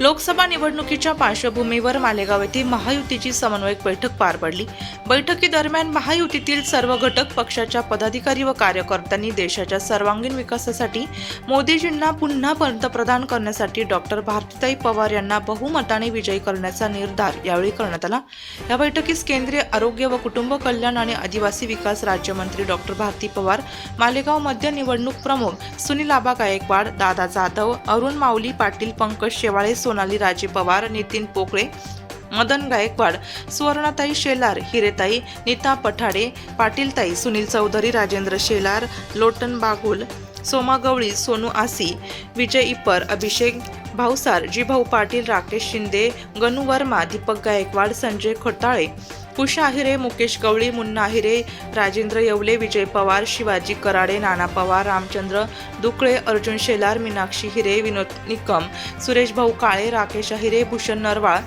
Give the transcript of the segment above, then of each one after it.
लोकसभा निवडणुकीच्या पार्श्वभूमीवर मालेगाव येथे महायुतीची समन्वयक बैठक पार पडली. बैठकीदरम्यान महायुतीतील सर्व घटक पक्षाच्या पदाधिकारी व कार्यकर्त्यांनी देशाच्या सर्वांगीण विकासासाठी मोदीजींना पुन्हा पंतप्रधान करण्यासाठी डॉक्टर भारतीताई पवार यांना बहुमताने विजयी करण्याचा निर्धार यावेळी करण्यात आला. या बैठकीस केंद्रीय आरोग्य व कुटुंब कल्याण आणि आदिवासी विकास राज्यमंत्री डॉक्टर भारती पवार मालेगाव मध्य निवडणूक प्रमुख सुनील आबा गायकवाड दादा जाधव अरुण माऊली पाटील पंकज शेवाळे सोनाली राजे पवार नितीन पोकळे मदन गायकवाड सुवर्णाताई शेलार हिरेताई नीता पठाडे पाटीलताई सुनील चौधरी राजेंद्र शेलार लोटन बागुल सोमा गवळी सोनू आसी विजय इपर अभिषेक भाऊसार जीभाऊ पाटील राकेश शिंदे गणू वर्मा दीपक गायकवाड संजय खोटाळे कुशा आहिरे मुकेश गवळी मुन्ना आहिरे राजेंद्र येवले विजय पवार शिवाजी कराडे नाना पवार रामचंद्र दुकळे अर्जुन शेलार मीनाक्षी हिरे विनोद निकम सुरेश भाऊ काळे राकेश आहिरे भूषण नरवाळ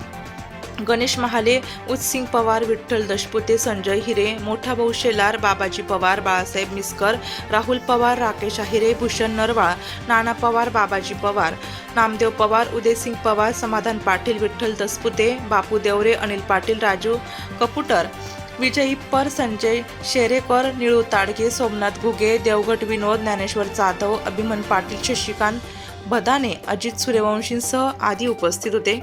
गणेश महाले उत्सिंग पवार विठ्ठल दशपुते संजय हिरे मोठा भाऊ शेलार बाबाजी पवार बाळासाहेब मिस्कर राहुल पवार राकेश आहिरे भूषण नरवाळ नाना पवार बाबाजी पवार नामदेव पवार उदयसिंग पवार समाधान पाटील विठ्ठल दसपुते बापू देवरे अनिल पाटील राजू कपुटर विजय पर संजय शेरेकर निळू ताडगे सोमनाथ घुगे देवगट विनोद ज्ञानेश्वर जाधव अभिमन पाटील शशिकांत भदाने अजित सूर्यवंशींसह आदी उपस्थित होते.